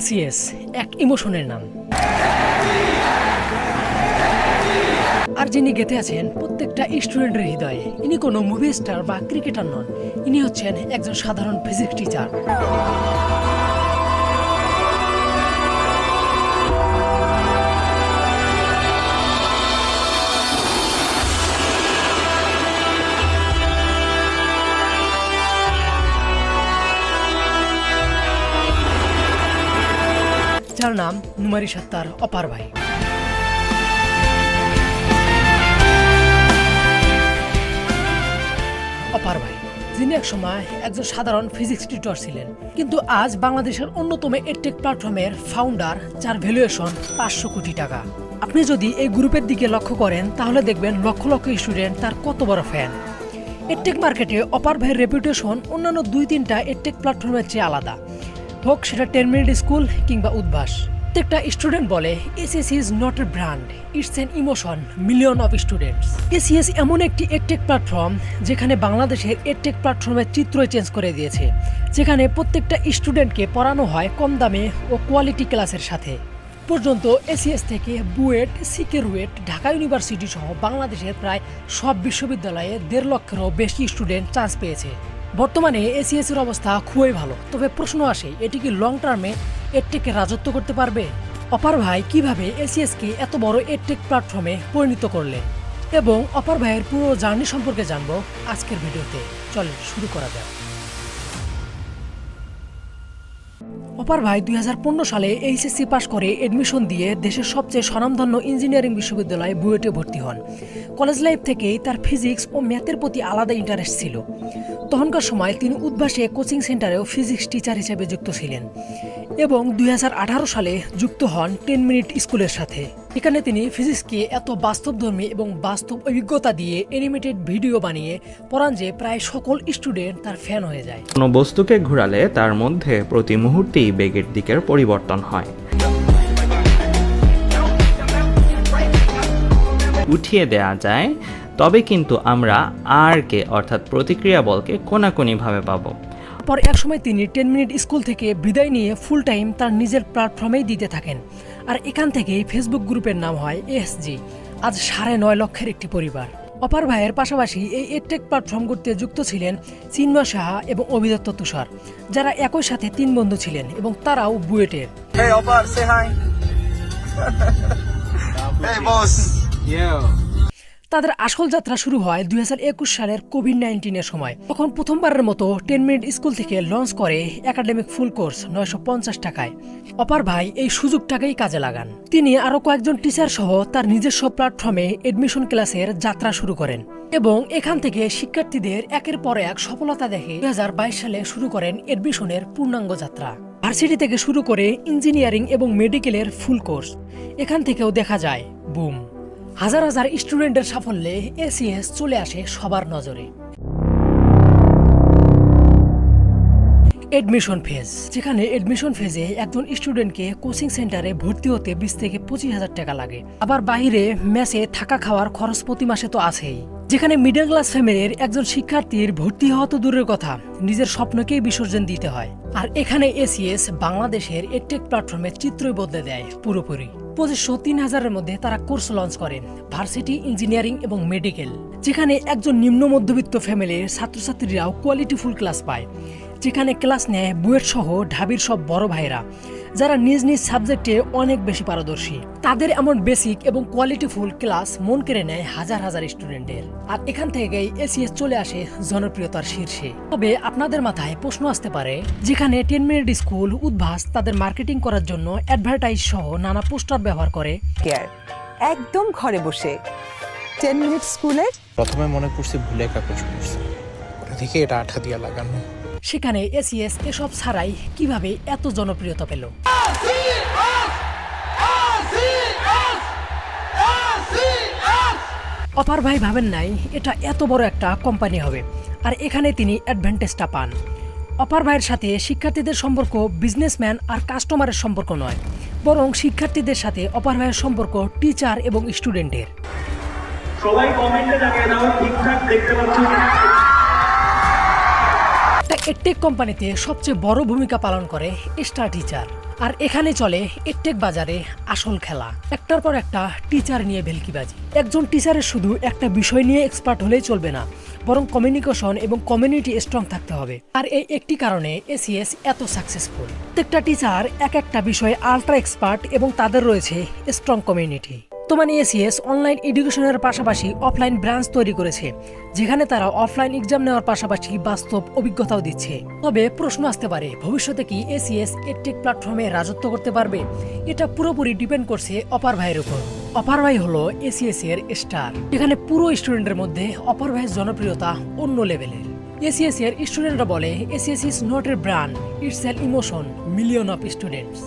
ACS, এক ইমোশনের নাম। আর যিনি গেতে আছেন, প্রত্যেকটা স্টুডেন্টের হৃদয়ে, ইনি কোনো মুভি স্টার বা ক্রিকেটার নন, ইনি হচ্ছেন একজন সাধারণ ফিজিক্স টিচার যার নাম নুমারি সত্তার অপার ভাই। অপার ভাই, যিনি এক সময় একজন সাধারণ ফিজিক্স টিউটর ছিলেন, কিন্তু আজ বাংলাদেশের অন্যতম এডটেক প্ল্যাটফর্মের ফাউন্ডার যার ভ্যালুয়েশন পাঁচশো কোটি টাকা। আপনি যদি এই গ্রুপের দিকে লক্ষ্য করেন, তাহলে দেখবেন লক্ষ লক্ষ স্টুডেন্ট তার কত বড় ফ্যান এডটেক মার্কেটে অপার ভাইয়ের রেপুটেশন অন্যান্য দুই তিনটা এডটেক প্ল্যাটফর্মের চেয়ে আলাদা। হোক, সেটা টেন মিনিট স্কুল কিংবা উদ্ভাস প্রত্যেকটা স্টুডেন্ট বলে SS is not a brand it's an emotion million of students ACS এমন একটি এডটেক প্ল্যাটফর্ম যেখানে বাংলাদেশের এডটেক প্ল্যাটফর্মের চিত্রই চেঞ্জ করে দিয়েছে। যেখানে প্রত্যেকটা স্টুডেন্টকে পড়ানো হয় কম দামে ও কোয়ালিটি ক্লাসের সাথে। পর্যন্ত এসিএস থেকে বুয়েট, সিকেরুয়েট, ঢাকা ইউনিভার্সিটি সহ বাংলাদেশের প্রায় সব বিশ্ববিদ্যালয়ে দেড় লক্ষেরও বেশি স্টুডেন্ট চান্স পেয়েছে। বর্তমানে এসিএস এর অবস্থা খুবই ভালো। তবে প্রশ্ন আসে, এটি কি লং টার্মে এডটেকে রাজত্ব করতে পারবে? অপার ভাই, কীভাবে এসিএস কে এত বড় এডটেক প্ল্যাটফর্মে পরিণত করলেন এবং অপার ভাইয়ের পুরো জার্নি সম্পর্কে জানব আজকের ভিডিওতে। চলে শুরু করা যাক। অপার ভাই দুই হাজার পনেরো সালে এইচএসসি পাশ করে এডমিশন দিয়ে দেশের সবচেয়ে স্বনামধন্য ইঞ্জিনিয়ারিং বিশ্ববিদ্যালয়ে বুয়েটে ভর্তি হন। কলেজ লাইফ থেকেই তার ফিজিক্স ও ম্যাথের প্রতি আলাদা ইন্টারেস্ট ছিল। তখনকার সময় তিনি উদ্ভাসে কোচিং সেন্টারেও ফিজিক্স টিচার হিসেবে যুক্ত ছিলেন এবং দু হাজার আঠারো সালে যুক্ত হন টেন মিনিট স্কুলের সাথে। এখানে তিনি ফিজিক্সকে এত বাস্তবধর্মী এবং বাস্তব অভিজ্ঞতা দিয়ে অ্যানিমেটেড ভিডিও বানিয়ে পড়ান যে প্রায় সকল স্টুডেন্ট তার ফ্যান হয়ে যায়। কোনো বস্তুকে ঘোরালে তার মধ্যে প্রতি মুহূর্তেই বেগের দিকের পরিবর্তন হয়। উঠিয়ে দেয়া যায় তবে কিন্তু আমরা আর কে অর্থাৎ প্রতিক্রিয়া বলকে কোনাকুনিভাবে পাবো। পর একসময় তিনি টেন মিনিট স্কুল থেকে বিদায় নিয়ে ফুল টাইম তার নিজের প্ল্যাটফর্মেই দিতে থাকেন। আর এখান থেকেই ফেসবুক গ্রুপের নাম হয় এসজি আজ সাড়ে নয় লক্ষের একটি পরিবার। অপার ভাইয়ের পাশাপাশি এই এডটেক প্ল্যাটফর্ম করতে যুক্ত ছিলেন চিন্ময় সাহা এবং অভিদত্ত তুষার যারা একই সাথে তিন বন্ধু ছিলেন এবং তারাও বুয়েটের। Hey, Opar, say hi. hey, boss. তাদের আসল যাত্রা শুরু হয় দুই হাজার একুশ সালের কোভিড নাইন্টিনের সময়। তখন প্রথমবারের মতো টেন মিনিট স্কুল থেকে লঞ্চ করে একাডেমিক ফুল কোর্স নয়শো পঞ্চাশ টাকায়। অপার ভাই এই সুযোগটাকেই কাজে লাগান। তিনি আরও কয়েকজন টিচার সহ তার নিজস্ব প্ল্যাটফর্মে এডমিশন ক্লাসের যাত্রা শুরু করেন এবং এখান থেকে শিক্ষার্থীদের একের পর এক সফলতা দেখে দুই হাজার বাইশ সালে শুরু করেন এডমিশনের পূর্ণাঙ্গ যাত্রা। ভার্সিটি থেকে শুরু করে ইঞ্জিনিয়ারিং এবং মেডিকেলের ফুল কোর্স। এখান থেকেও দেখা যায়, বুম। হাজার হাজার স্টুডেন্টের সাফল্যে এসিএস চলে আসে সবার নজরে। এডমিশন ফেজ যেখানে এডমিশন ফেজে একজন স্টুডেন্টকে কোচিং সেন্টারে ভর্তি হতে বিশ থেকে পঁচিশ হাজার টাকা লাগে। আবার বাইরে ম্যাচে থাকা খাওয়ার খরচ প্রতি মাসে তো আছেই। যেখানে মিডল ক্লাস ফ্যামিলির একজন শিক্ষার্থীর ভর্তি হওয়া তো দূরের কথা, নিজের স্বপ্নকেই বিসর্জন দিতে হয়। আর এখানে এসিএস বাংলাদেশের এডটেক প্ল্যাটফর্মের চিত্রই বদলে দেয় পুরোপুরি। পঁচিশশো তিন হাজারের মধ্যে তারা কোর্স লঞ্চ করেন ভার্সিটি ইঞ্জিনিয়ারিং এবং মেডিকেল যেখানে একজন নিম্ন মধ্যবিত্ত ফ্যামিলির ছাত্রছাত্রীরাও কোয়ালিটিফুল ক্লাস পায়। যেখানে ক্লাস নেয় বুয়েট সহ ঢাবির সব বড় ভাইরা যারা নিজ নিজ সাবজেক্টে অনেক বেশি পারদর্শী। তাদের এমন বেসিক এবং কোয়ালিটিফুল ক্লাস মন কেড়ে নেয় হাজার হাজার স্টুডেন্টের আর এখান থেকেই এসিএস চলে আসে জনপ্রিয়তার শীর্ষে। তবে আপনাদের মাথায় প্রশ্ন আসতে পারে যেখানে টেন মিনিট স্কুল উদ্ভাস তাদের মার্কেটিং করার জন্য অ্যাডভার্টাইজ সহ নানা পোস্টার ব্যবহার করে। কেয়ার একদম ঘরে বসে। টেন মিনিট স্কুলের প্রথমে মনে করছি ভুলে কাগজ করছি এটা আঠা দিয়ে লাগানো। সেখানে এসিএস এসব ছাড়াই কীভাবে এত জনপ্রিয়তা পেল? অপার ভাই ভাবেন নাই, এটা এত বড় একটা কোম্পানি হবে। আর এখানে তিনি অ্যাডভান্টেজটা পান। অপার ভাইয়ের সাথে শিক্ষার্থীদের সম্পর্ক বিজনেসম্যান আর কাস্টমারের সম্পর্ক নয়। বরং শিক্ষার্থীদের সাথে অপার ভাইয়ের সম্পর্ক টিচার এবং স্টুডেন্টের সবাই কমেন্টে জানিয়ে দাও, ঠিকঠাক দেখতে পাচ্ছ এডটেক কোম্পানিতে সবচেয়ে বড় ভূমিকা পালন করে স্টার টিচার আর এখানে চলে এডটেক বাজারে আসল খেলা। একটার পর একটা টিচার নিয়ে ভেলকিবাজি। একজন টিচারের শুধু একটা বিষয় নিয়ে এক্সপার্ট হলেই চলবে না, বরং কমিউনিকেশন এবং কমিউনিটি স্ট্রং থাকতে হবে। আর এই একটি কারণে এসিএস এত সাকসেসফুল প্রত্যেকটা টিচার এক একটা বিষয়ে আলট্রা এক্সপার্ট এবং তাদের রয়েছে স্ট্রং কমিউনিটি বর্তমানে এসিএস অনলাইন এডুকেশনের পাশাপাশি অফলাইন ব্রাঞ্চ তৈরি করেছে, যেখানে তারা অফলাইন এক্সাম নেওয়ার পাশাপাশি বাস্তব অভিজ্ঞতাও দিচ্ছে। তবে প্রশ্ন আসতে পারে, ভবিষ্যতে কি এসিএস এডটেক প্ল্যাটফর্মে রাজত্ব করতে পারবে? এটা পুরোপুরি ডিপেন্ড করছে অপার ভাইয়ের উপর। অপার ভাই হলো এসিএস এর স্টার। এখানে পুরো স্টুডেন্টের মধ্যে অপার ভাইয়ের জনপ্রিয়তা অন্য লেভেলের। এসিএস এর স্টুডেন্টরা বলে, ACS is not a brand, it's an emotion, million of students.